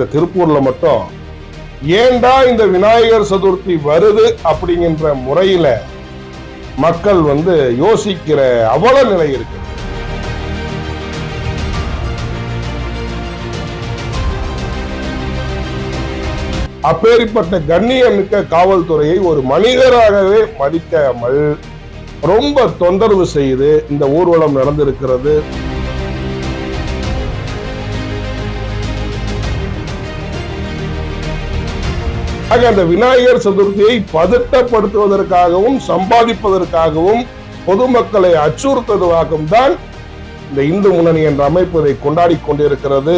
இந்த திருப்பூர்ல மட்டும் ஏண்டா இந்த விநாயகர் சதுர்த்தி வருது அப்படிங்கிற முறையில மக்கள் வந்து யோசிக்கிற அவல நிலை இருக்கு. அப்பேற்பட்ட கண்ணியமிக்க காவல்துறையை ஒரு மனிதராகவே மதிக்காமல் ரொம்ப தொந்தரவு செய்து இந்த ஊர்வலம் நடந்திருக்கிறது. ஆக அந்த விநாயகர் சதுர்த்தியை பதட்டப்படுத்துவதற்காகவும் சம்பாதிப்பதற்காகவும் பொதுமக்களை அச்சுறுத்துவதாகவும் தான் இந்த இந்து முன்னணி என்ற அமைப்பு இதை கொண்டாடி கொண்டிருக்கிறது.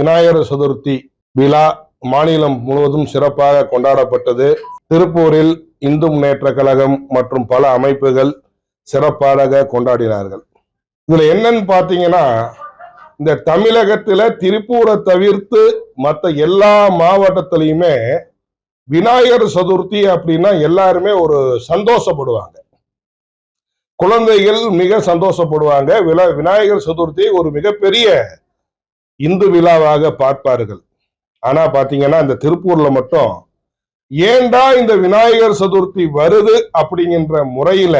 விநாயகர் சதுர்த்தி விழா மாநிலம் முழுவதும் சிறப்பாக கொண்டாடப்பட்டது. திருப்பூரில் இந்து முன்னேற்ற கழகம் மற்றும் பல அமைப்புகள் சிறப்பாக கொண்டாடினார்கள். இதுல என்னன்னு பாத்தீங்கன்னா இந்த தமிழகத்துல திருப்பூரை தவிர்த்து மற்ற எல்லா மாவட்டத்திலையுமே விநாயகர் சதுர்த்தி அப்படின்னா எல்லாருமே ஒரு சந்தோஷப்படுவாங்க. குழந்தைகள் மிக சந்தோஷப்படுவாங்க. விழா விநாயகர் சதுர்த்தி ஒரு மிகப்பெரிய இந்து விழாவாக பார்ப்பார்கள். ஆனா பாத்தீங்கன்னா இந்த திருப்பூர்ல மட்டும் ஏன்டா இந்த விநாயகர் சதுர்த்தி வருது அப்படிங்கின்ற முறையில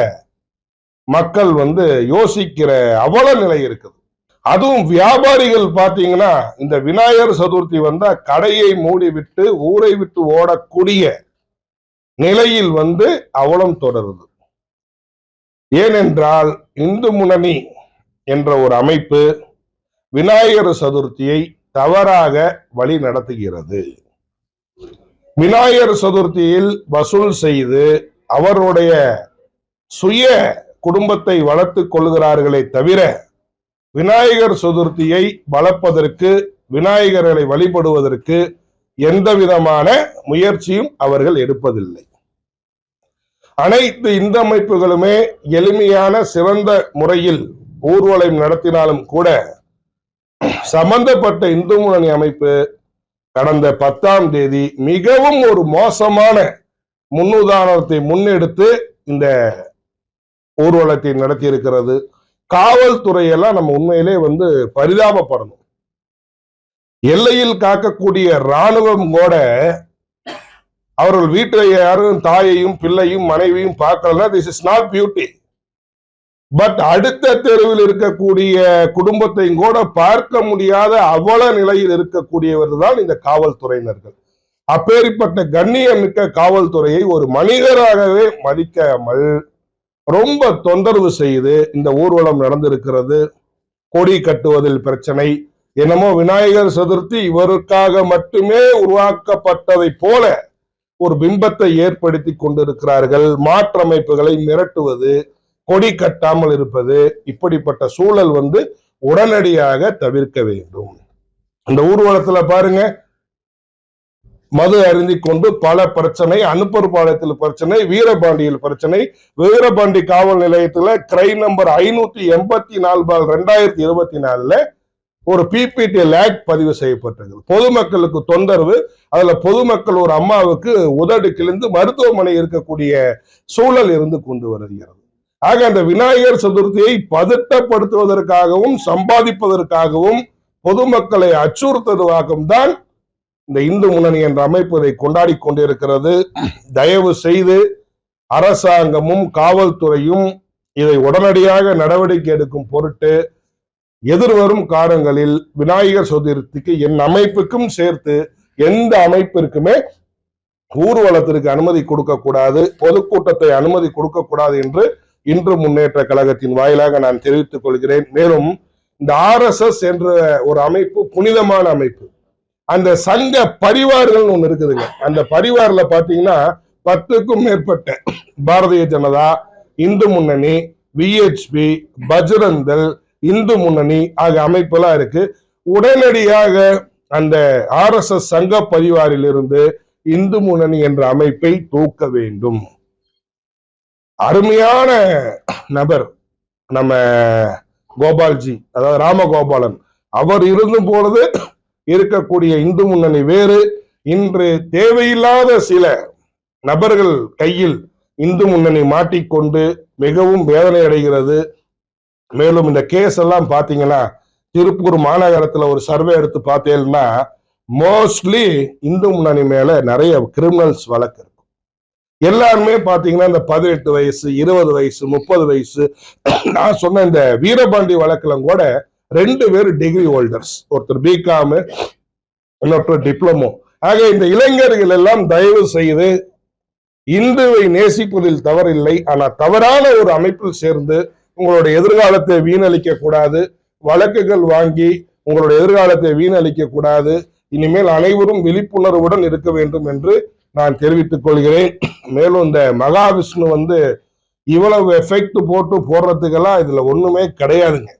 மக்கள் வந்து யோசிக்கிற அவல நிலை இருக்குது. அதுவும் வியாபாரிகள் பார்த்தீங்கன்னா இந்த விநாயகர் சதுர்த்தி வந்தா கடையை மூடிவிட்டு ஊரை விட்டு ஓடக்கூடிய நிலையில் வந்து அவலம் தொடருது. ஏனென்றால் இந்து முன்னணி என்ற ஒரு அமைப்பு விநாயகர் சதுர்த்தியை தவறாக வழி நடத்துகிறது. விநாயகர் சதுர்த்தியில் வசூல் செய்து அவருடைய சுய குடும்பத்தை வளர்த்து கொள்கிறார்களே தவிர விநாயகர் சதுர்த்தியை வளர்ப்பதற்கு விநாயகர்களை வழிபடுவதற்கு எந்த விதமான முயற்சியும் அவர்கள் எடுப்பதில்லை. அனைத்து இந்து அமைப்புகளுமே எளிமையான சிறந்த முறையில் ஊர்வலம் நடத்தினாலும் கூட சம்பந்தப்பட்ட இந்து முன்னணி அமைப்பு கடந்த பத்தாம் தேதி மிகவும் ஒரு மோசமான முன்னுதாரணத்தை முன்னெடுத்து இந்த ஊர்வலத்தை நடத்தி இருக்கிறது காவல்துறையெல்லாம் நம்ம உண்மையிலே வந்து பரிதாபப்படணும். எல்லையில் காக்கக்கூடிய ராணுவம் கூட அவர்கள் வீட்டில் யாரும் தாயையும் பிள்ளையும் மனைவியும் பார்க்கலன்னா this is not beauty but அடுத்த தெருவில் இருக்கக்கூடிய குடும்பத்தையும் கூட பார்க்க முடியாத அவல நிலையில் இருக்கக்கூடியவர்கள் தான் இந்த காவல்துறையினர்கள். அப்பேற்பட்ட கண்ணியமிக்க காவல்துறையை ஒரு மனிதராகவே மதிக்காமல் ரொம்ப தொந்தரவு செய்து இந்த ஊர்வலம் நடந்திருக்கிறது. கொடி கட்டுவதில் பிரச்சனை. என்னமோ விநாயகர் சதுர்த்தி இவருக்காக மட்டுமே உருவாக்கப்பட்டதை போல ஒரு பிம்பத்தை ஏற்படுத்தி கொண்டிருக்கிறார்கள். மாற்றமைப்புகளை மிரட்டுவது கொடி கட்டாமல் இருப்பது இப்படிப்பட்ட சூழல் வந்து உடனடியாக தவிர்க்க வேண்டும். இந்த ஊர்வலத்துல பாருங்க மது அருந்தி கொண்டு பல பிரச்சனை அனுப்பர் பாளையத்தில் பிரச்சனை வீரபாண்டியில் பிரச்சனை. வீரபாண்டி காவல் நிலையத்துல கிரை நம்பர் ஐநூத்தி எண்பத்தி நாலு பால் ரெண்டாயிரத்தி இருபத்தி நாலுல ஒரு பிபிடி லேக் பதிவு செய்யப்பட்டது. பொதுமக்களுக்கு தொந்தரவு அதுல பொதுமக்கள் ஒரு அம்மாவுக்கு உதடு கிழிந்து மருத்துவமனை இருக்கக்கூடிய சூழல் இருந்து கொண்டு வருகிறது. ஆக அந்த விநாயகர் சதுர்த்தியை பதட்டப்படுத்துவதற்காகவும் சம்பாதிப்பதற்காகவும் பொதுமக்களை அச்சுறுத்துவதாகவும் தான் இந்த இந்து முன்னணி என்ற அமைப்பு இதை கொண்டாடி கொண்டிருக்கிறது. தயவு செய்து அரசாங்கமும் காவல்துறையும் இதை உடனடியாக நடவடிக்கை எடுக்கும் பொருட்டு எதிர்வரும் காலங்களில் விநாயகர் சதுர்த்திக்கு என் அமைப்புக்கும் சேர்த்து எந்த அமைப்பிற்குமே ஊர்வலத்திற்கு அனுமதி கொடுக்க கூடாது பொதுக்கூட்டத்தை அனுமதி கொடுக்க கூடாது என்று இன்று முன்னேற்ற கழகத்தின் வாயிலாக நான் தெரிவித்துக் கொள்கிறேன். மேலும் இந்த ஆர்எஸ்எஸ் என்ற ஒரு அமைப்பு புனிதமான அமைப்பு. அந்த சங்க பரிவார்கள் ஒன்று இருக்குதுங்க. அந்த பரிவாரில் பார்த்தீங்கன்னா பத்துக்கும் மேற்பட்ட பாரதிய ஜனதா இந்து முன்னணி விஹெச்பி பஜ்ரந்தல் இந்து முன்னணி ஆகிய அமைப்பெல்லாம் இருக்கு. உடனடியாக அந்த ஆர்எஸ்எஸ் சங்க பரிவாரிலிருந்து இந்து முன்னணி என்ற அமைப்பை தூக்க வேண்டும். அருமையான நபர் நம்ம கோபால்ஜி அதாவது ராமகோபாலன். அவர் இருந்தும் போனது இருக்கக்கூடிய இந்து முன்னணி வேறு. இன்று தேவையில்லாத சில நபர்கள் கையில் இந்து முன்னணி மாட்டிக்கொண்டு மிகவும் வேதனை அடைகிறது. மேலும் இந்த கேஸ் எல்லாம் பாத்தீங்கன்னா திருப்பூர் மாநகரத்துல ஒரு சர்வே எடுத்து பார்த்தேன்னா மோஸ்ட்லி இந்து முன்னணி மேல நிறைய கிரிமினல்ஸ் வழக்கு இருக்கும் எல்லாருமே பார்த்தீங்கன்னா இந்த பதினெட்டு வயசு இருபது வயசு முப்பது வயசு நான் சொன்ன இந்த வீரபாண்டி வழக்கிலும் கூட ரெண்டு பேர் டிகிரி ஹோல்டர்ஸ் ஒருத்தர் பிகாம் இன்னொருத்தர் டிப்ளமோ ஆக இந்த இளைஞர்கள் எல்லாம் தயவு செய்து இந்துவை நேசிப்பதில் தவறில்லை. ஆனால் தவறான ஒரு அமைப்பில் சேர்ந்து உங்களுடைய எதிர்காலத்தை வீணளிக்க கூடாது வழக்குகள் வாங்கி உங்களுடைய எதிர்காலத்தை வீணளிக்க கூடாது இனிமேல் அனைவரும் விழிப்புணர்வுடன் இருக்க வேண்டும் என்று நான் தெரிவித்துக் கொள்கிறேன். மேலும் இந்த மகாவிஷ்ணு வந்து இவ்வளவு எஃபெக்ட் போட்டு போடுறதுக்கெல்லாம் இதுல ஒண்ணுமே கிடையாதுங்க.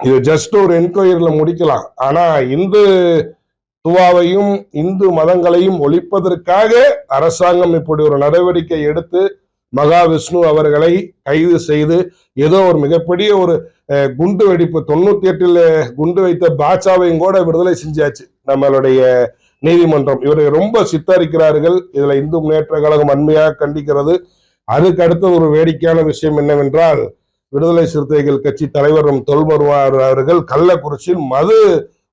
இது ஜஸ்ட் ஒரு என்கொயரியில முடிக்கலாம். ஆனா இந்து துவாவையும் இந்து மதங்களையும் ஒழிப்பதற்காக அரசாங்கம் இப்படி ஒரு நடவடிக்கை எடுத்து மகாவிஷ்ணு அவர்களை கைது செய்து ஏதோ ஒரு மிகப்பெரிய ஒரு குண்டு வெடிப்பு தொண்ணூத்தி எட்டில் குண்டு வைத்த பாட்சாவையும் கூட விடுதலை செஞ்சாச்சு நம்மளுடைய நீதிமன்றம். இவரை ரொம்ப சித்தரிக்கிறார்கள். இதுல இந்து முன்னேற்ற கழகம் அண்மையாக கண்டிக்கிறது. அதுக்கு அடுத்த ஒரு வேடிக்கையான விஷயம் என்னவென்றால் விடுதலை சிறுத்தைகள் கட்சி தலைவரும் நம் அவர்கள் கள்ளக்குறிச்சியில் மது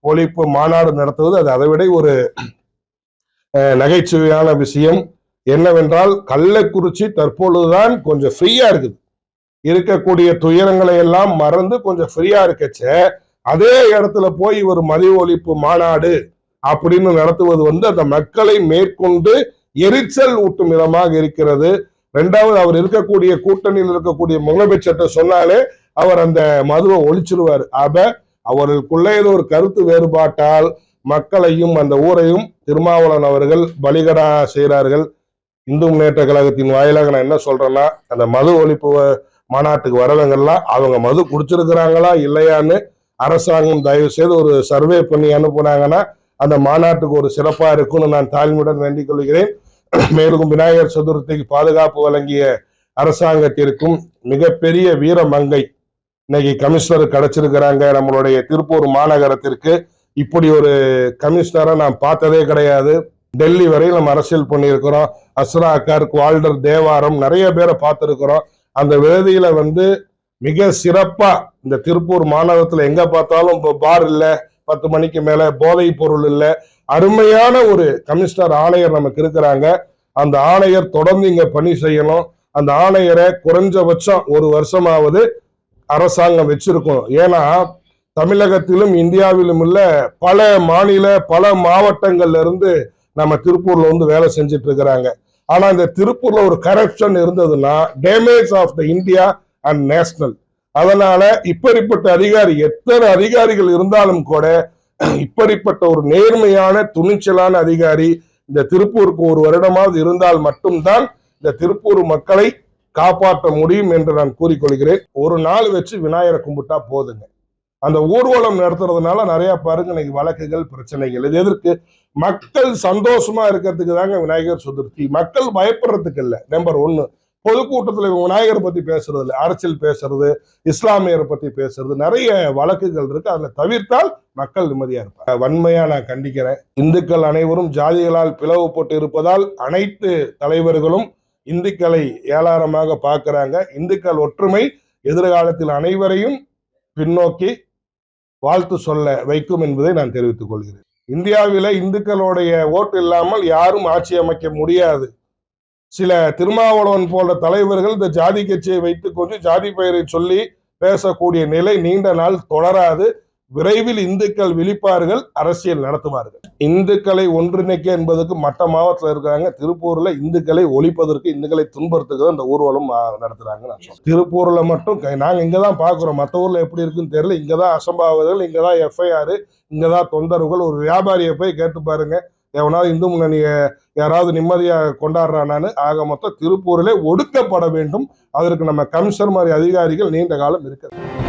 ஒழிப்பு மாநாடு நடத்துவது அது அதை விட ஒரு நகைச்சுவையான விஷயம். என்னவென்றால் கள்ளக்குறிச்சி தற்பொழுதுதான் கொஞ்சம் ஃப்ரீயா இருக்குது. இருக்கக்கூடிய துயரங்களை எல்லாம் மறந்து கொஞ்சம் ஃப்ரீயா இருக்கச்ச அதே இடத்துல போய் ஒரு மது ஒழிப்பு மாநாடு அப்படின்னு நடத்துவது வந்து அந்த மக்களை மேற்கொண்டு எரிச்சல் ஊட்டும் விதமாக இருக்கிறது. ரெண்டாவது அவர் இருக்கக்கூடிய கூட்டணியில் இருக்கக்கூடிய முதலமைச்சர்கிட்ட சொன்னாலே அவர் அந்த மதுவை ஒழிச்சிருவார். ஆக அவர்களுக்குள்ளே ஏதோ ஒரு கருத்து வேறுபாட்டால் மக்களையும் அந்த ஊரையும் திருமாவளவன் அவர்கள் பலிகடா செய்கிறார்கள். இந்து முன்னேற்ற கழகத்தின் வாயிலாக நான் என்ன சொல்றேன்னா அந்த மது ஒழிப்பு வ- மாநாட்டுக்கு வரவங்கெல்லாம் அவங்க மது குடிச்சிருக்கிறாங்களா இல்லையான்னு அரசாங்கம் தயவு செய்து ஒரு சர்வே பண்ணி அனுப்புனாங்கன்னா அந்த மாநாட்டுக்கு ஒரு சிறப்பா இருக்கும்னு நான் தாழ்மையுடன் வேண்டிக் கொள்கிறேன். மேலும் விநாயகர் சதுர்த்திக்கு பாதுகாப்பு வழங்கிய அரசாங்கத்திற்கும் மிகப்பெரிய வீரமங்கை இன்னைக்கு கமிஷனர் கிடைச்சிருக்கிறாங்க. நம்மளுடைய திருப்பூர் மாநகரத்திற்கு இப்படி ஒரு கமிஷனரை நான் பார்த்ததே கிடையாது. டெல்லி வரை நம்ம அரசியல் பண்ணியிருக்கிறோம். அஸ்ராக்கர் குவால்டர் தேவாரம் நிறைய பேரை பார்த்துருக்கிறோம். அந்த விடுதியில வந்து மிக சிறப்பா இந்த திருப்பூர் மாநகரத்துல எங்க பார்த்தாலும் இப்போ பார் இல்லை பத்து மணிக்கு மேல போதை பொருள் இல்லை அருமையான ஒரு கமிஷனர் ஆணையர் நமக்கு இருக்கிறாங்க. அந்த ஆணையர் தொடர்ந்து இங்க பணி செய்யணும். அந்த ஆணையரை குறைஞ்சபட்சம் ஒரு வருஷமாவது அரசாங்கம் வச்சிருக்கும். ஏன்னா தமிழகத்திலும் இந்தியாவிலும் உள்ள பல மாநில பல மாவட்டங்கள்ல இருந்து நம்ம திருப்பூர்ல வந்து வேலை செஞ்சுட்டு இருக்கிறாங்க. ஆனா இந்த திருப்பூர்ல ஒரு கரப்ஷன் இருந்ததுன்னா damage of the India and national அதனால இப்படிப்பட்ட அதிகாரி எத்தனை அதிகாரிகள் இருந்தாலும் கூட இப்படிப்பட்ட ஒரு நேர்மையான துணிச்சலான அதிகாரி இந்த திருப்பூருக்கு ஒரு வருடமாவது இருந்தால் மட்டும்தான் இந்த திருப்பூர் மக்களை காப்பாற்ற முடியும் என்று நான் கூறிக்கொள்கிறேன். ஒரு நாள் வச்சு விநாயகரை கும்பிட்டா போதுங்க. அந்த ஊர்வலம் நடத்துறதுனால நிறைய பாருங்க இன்னைக்கு வழக்குகள் பிரச்சனைகள். இது எதற்கு? மக்கள் சந்தோஷமா இருக்கிறதுக்கு தாங்க விநாயகர் சதுர்த்தி. மக்கள் பயப்படுறதுக்கு இல்லை. நம்பர் ஒன்னு பொதுக்கூட்டத்தில் இவங்க விநாயகரை பத்தி பேசுறது இல்லை அரசியல் பேசுறது இஸ்லாமியரை பத்தி பேசுறது நிறைய வழக்குகள் இருக்கு. அதுல தவிர்த்தால் மக்கள் நிம்மதியா இருப்பாங்க. வன்மையா நான் கண்டிக்கிறேன். இந்துக்கள் அனைவரும் ஜாதிகளால் பிளவுபட்டு இருப்பதால் அனைத்து தலைவர்களும் இந்துக்களை ஏளாரமாக பார்க்கிறாங்க. இந்துக்கள் ஒற்றுமை எதிர்காலத்தில் அனைவரையும் பின்னோக்கி வாழ்த்து சொல்ல வைக்கும் என்பதை நான் தெரிவித்துக் கொள்கிறேன். இந்தியாவில இந்துக்களுடைய ஓட்டு இல்லாமல் யாரும் ஆட்சி அமைக்க முடியாது. சில திருமாவளவன் போன்ற தலைவர்கள் இந்த ஜாதி கட்சியை வைத்துக் கொண்டு ஜாதி பெயரை சொல்லி பேசக்கூடிய நிலை நீண்ட நாள் தொடராது. விரைவில் இந்துக்கள் விழிப்பார்கள் அரசியல் நடத்துவார்கள். இந்துக்களை ஒன்றிணைக்க என்பதற்கு மற்ற மாவட்டத்தில் இருக்கிறாங்க திருப்பூர்ல இந்துக்களை ஒழிப்பதற்கு இந்துக்களை துன்புறுத்துக்கு இந்த ஊர்வலம் நடத்துறாங்க நான் சொல்றேன். திருப்பூர்ல மட்டும் க- நாங்க இங்கதான் பாக்குறோம். மற்ற ஊர்ல எப்படி இருக்குன்னு தெரியல. இங்கதான் அசம்பாவிதங்கள் இங்கதான் எஃப்ஐஆர் இங்கதான் தொந்தரவுகள். ஒரு வியாபாரியை போய் கேட்டு பாருங்க. எவனாவது இந்து முன்னணிய யாராவது நிம்மதியா கொண்டாடுறானான்னு ஆக மொத்தம் திருப்பூரிலே ஒடுக்கப்பட வேண்டும். அதற்கு நம்ம கமிஷனர் மாதிரி அதிகாரிகள் நீண்ட காலம் இருக்கிறது